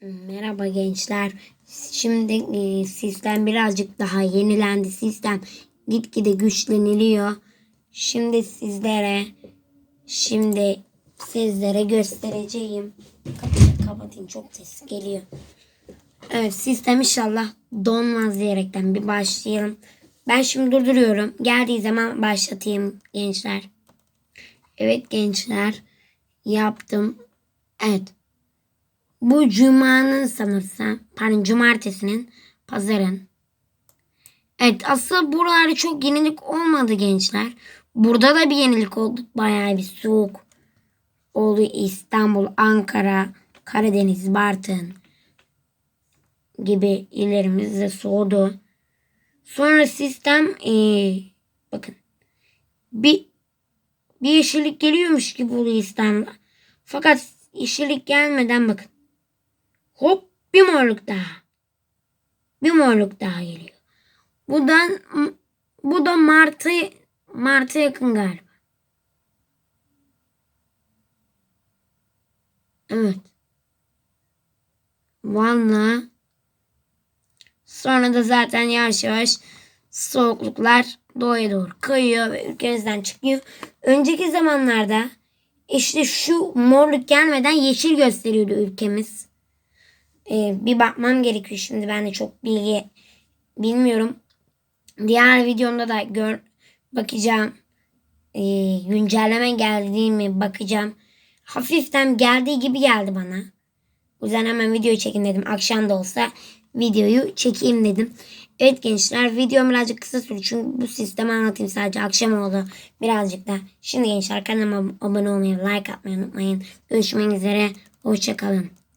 Merhaba gençler. Şimdi e, sistem birazcık daha yenilendi. Sistem gitgide güçleniliyor. Şimdi sizlere şimdi sizlere göstereceğim. Kapıyı kapatayım çok ses geliyor. Evet sistem inşallah donmaz diyerekten bir başlayalım. Ben şimdi durduruyorum. Geldiği zaman başlatayım gençler. Evet gençler yaptım. Evet. Bu cumanın sanırsam, pardon cumartesinin, pazarın. Evet aslında buralarda çok yenilik olmadı gençler. Burada da bir yenilik oldu. Bayağı bir soğuk oldu. İstanbul, Ankara, Karadeniz, Bartın gibi illerimizde soğudu. Sonra sistem eee, bakın bir bir yeşillik geliyormuş gibi oluyor İstanbul'a. Fakat yeşillik gelmeden bakın. Hop bir morluk daha. Bir morluk daha geliyor. Bu da, bu da Mart'a Mart'a yakın galiba. Evet. Valla. Sonra da zaten yavaş yavaş soğukluklar doğuya doğru kayıyor ve ülkemizden çıkıyor. Önceki zamanlarda işte şu morluk gelmeden yeşil gösteriyordu ülkemiz. Ee, bir bakmam gerekiyor şimdi ben de çok bilgi bilmiyorum. Diğer videomda da gör bakacağım. Ee, güncelleme geldi mi bakacağım. Hafiften geldiği gibi geldi bana. O yüzden hemen video çekin dedim. Akşam da olsa videoyu çekeyim dedim. Evet gençler videom birazcık kısa sürdü. Çünkü bu sistemi anlatayım sadece. Akşam oldu birazcık da. Şimdi gençler kanalıma abone olmayı, like atmayı unutmayın. Görüşmek üzere. Hoşçakalın.